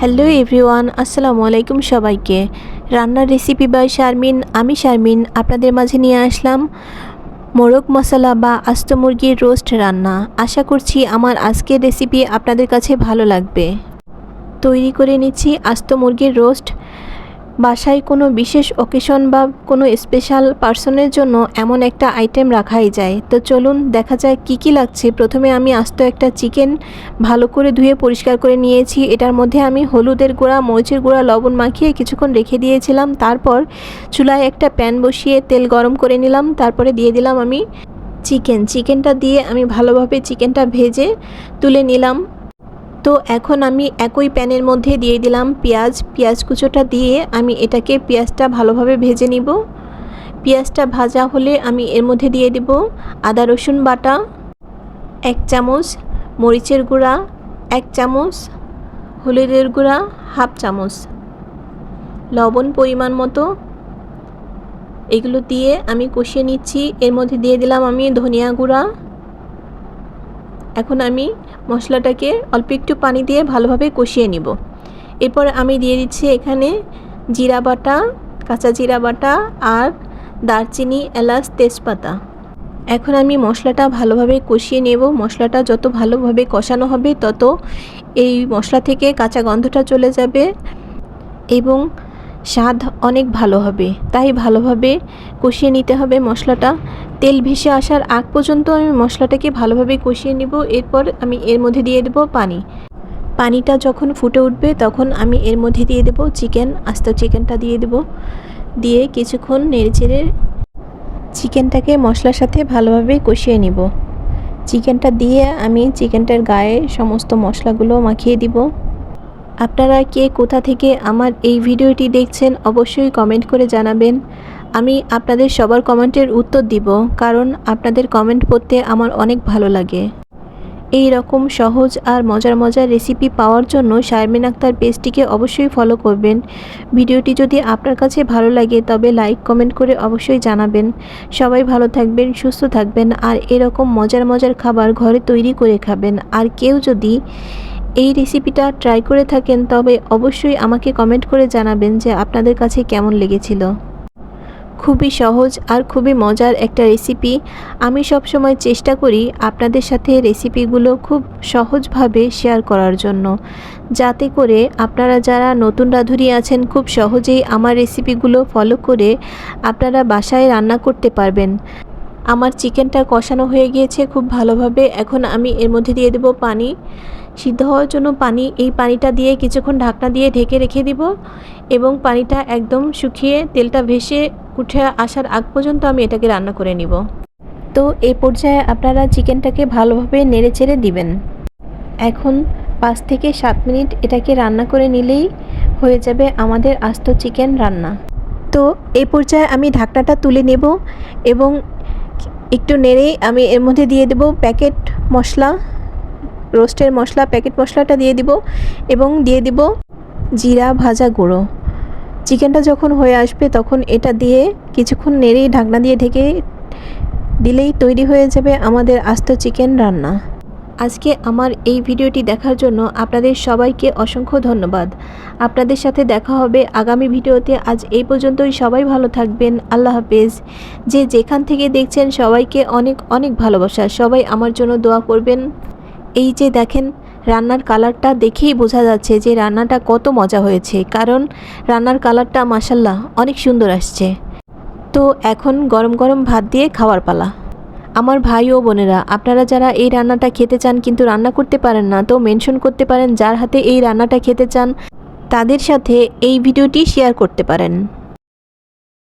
Hello everyone আসসালামু আলাইকুম সবাইকে। রান্নার রেসিপি বাই শারমিন আমি শারমিন আপনাদের মাঝে নিয়ে আসলাম মোরগ মশলা বা আস্ত মুরগির রোস্ট রান্না। আশা করছি আমার আজকের রেসিপি আপনাদের কাছে ভালো লাগবে। তৈরি করে নিচ্ছি আস্ত মুরগির রোস্ট বাসায় কোনো বিশেষ অকেশন বা কোনো স্পেশাল পার্সনের জন্য এমন একটা আইটেম রাখাই যায়। তো চলুন দেখা যায় কি কি লাগছে। প্রথমে আমি আস্ত একটা চিকেন ভালো করে ধুয়ে পরিষ্কার করে নিয়েছি। এটার মধ্যে আমি হলুদের গুঁড়া, মরিচের গুঁড়া, লবণ মাখিয়ে কিছুক্ষণ রেখে দিয়েছিলাম। তারপর চুলায় একটা প্যান বসিয়ে তেল গরম করে নিলাম। তারপরে দিয়ে দিলাম আমি চিকেন চিকেনটা দিয়ে আমি ভালোভাবে চিকেনটা ভেজে তুলে নিলাম। তো এখন আমি একই প্যানের মধ্যে দিয়ে দিলাম পেঁয়াজ। পেঁয়াজ কুচোটা দিয়ে আমি এটাকে পেঁয়াজটা ভালোভাবে ভেজে নিব। পেঁয়াজটা ভাজা হলে আমি এর মধ্যে দিয়ে দেব আদা, রসুন বাটা, এক চামচ মরিচের গুঁড়া, এক চামচ হলুদের গুঁড়া, হাফ চামচ লবণ পরিমাণ মতো। এগুলো দিয়ে আমি কষিয়ে নিচ্ছি। এর মধ্যে দিয়ে দিলাম আমি ধনিয়া গুঁড়া। এখন আমি মশলাটাকে অল্প একটু পানি দিয়ে ভালোভাবে কষিয়ে নিব। এরপর আমি দিয়ে দিচ্ছি এখানে জিরা বাটা, কাঁচা জিরা বাটা আর দারচিনি এলাচ তেজপাতা। এখন আমি মশলাটা ভালোভাবে কষিয়ে নেব। মশলাটা যত ভালোভাবে কষানো হবে তত এই মশলা থেকে কাঁচা গন্ধটা চলে যাবে এবং স্বাদ অনেক ভালো হবে। তাই ভালোভাবে কষিয়ে নিতে হবে মশলাটা। তেল ভেসে আসার আগ পর্যন্ত আমি মশলাটাকে ভালোভাবে কষিয়ে নিব। এরপর আমি এর মধ্যে দিয়ে দেবো পানি। পানিটা যখন ফুটে উঠবে তখন আমি এর মধ্যে দিয়ে দেবো চিকেন। আস্ত চিকেনটা দিয়ে দেবো। দিয়ে কিছুক্ষণ নেড়েচেড়ে চিকেনটাকে মশলার সাথে ভালোভাবে কষিয়ে নিব। চিকেনটা দিয়ে আমি চিকেনটার গায়ে সমস্ত মশলাগুলো মাখিয়ে দিব। আপনারা কে কোথা থেকে আমার এই ভিডিওটি দেখছেন অবশ্যই কমেন্ট করে জানাবেন। আমি আপনাদের সবার কমেন্টের উত্তর দিব, কারণ আপনাদের কমেন্ট পড়তে আমার অনেক ভালো লাগে। এই রকম সহজ আর মজার মজার রেসিপি পাওয়ার জন্য শারমিন আক্তার পেজটিকে অবশ্যই ফলো করবেন। ভিডিওটি যদি আপনার কাছে ভালো লাগে, তবে লাইক, কমেন্ট করে অবশ্যই জানাবেন। সবাই ভালো থাকবেন, সুস্থ থাকবেন, আর এরকম মজার মজার খাবার ঘরে তৈরি করে খাবেন। আর কেউ যদি এই রেসিপিটা ট্রাই করে থাকেন, তবে অবশ্যই আমাকে কমেন্ট করে জানাবেন যে আপনাদের কাছে কেমন লেগেছিল। খুবই সহজ আর খুবই মজার একটা রেসিপি আমি সব সময় চেষ্টা করি আপনাদের সাথে রেসিপিগুলো খুব সহজভাবে শেয়ার করার জন্য। যাতে করে আপনারা যারা নতুন রাঁধুনি আছেন, খুব সহজেই আমার রেসিপিগুলো ফলো করে আপনারা বাসায় রান্না করতে পারবেন। আমার চিকেনটা কষানো হয়ে গিয়েছে খুব ভালোভাবে। এখন আমি এর মধ্যে দিয়ে দেবো পানি। সিদ্ধ হওয়ার জন্য পানি, এই পানিটা দিয়ে কিছুক্ষণ ঢাকনা দিয়ে ঢেকে রেখে দিব এবং পানিটা একদম শুকিয়ে তেলটা ভেসে উঠে আসার আগ পর্যন্ত আমি এটাকে রান্না করে নিব। তো এই পর্যায়ে আপনারা চিকেনটাকে ভালোভাবে নেড়ে চেড়ে দিবেন। এখন পাঁচ থেকে সাত মিনিট এটাকে রান্না করে নিলেই হয়ে যাবে আমাদের আস্ত চিকেন রান্না। তো এই পর্যায়ে আমি ঢাকনাটা তুলে নেব এবং একটু নেড়েই আমি এর মধ্যে দিয়ে দেব প্যাকেট মশলা। রোস্টের মশলা, প্যাকেট মশলাটা দিয়ে দিব এবং দিয়ে দিব জিরা ভাজা গুঁড়ো। চিকেনটা যখন হয়ে আসবে তখন এটা দিয়ে কিছুক্ষণ নেড়েই ঢাকনা দিয়ে ঢেকে দিলেই তৈরি হয়ে যাবে আমাদের আস্ত চিকেন রান্না। আজকে আমার এই ভিডিওটি দেখার জন্য আপনাদের সবাইকে অসংখ্য ধন্যবাদ। আপনাদের সাথে দেখা হবে আগামী ভিডিওতে। আজ এই পর্যন্তই। সবাই ভালো থাকবেন। আল্লাহ হাফেজ। যে যেখান থেকে দেখছেন সবাইকে অনেক অনেক ভালোবাসা। সবাই আমার জন্য দোয়া করবেন। এই যে দেখেন, রান্নার কালারটা দেখেই বোঝা যাচ্ছে যে রান্নাটা কত মজা হয়েছে, কারণ রান্নার কালারটা মাসাল্লাহ অনেক সুন্দর আসছে। তো এখন গরম গরম ভাত দিয়ে খাওয়ার পালা। আমার ভাই ও বোনেরা, আপনারা যারা এই রান্নাটা খেতে চান কিন্তু রান্না করতে পারেন না, তো মেনশন করতে পারেন যার হাতে এই রান্নাটা খেতে চান, তাদের সাথে এই ভিডিওটি শেয়ার করতে পারেন।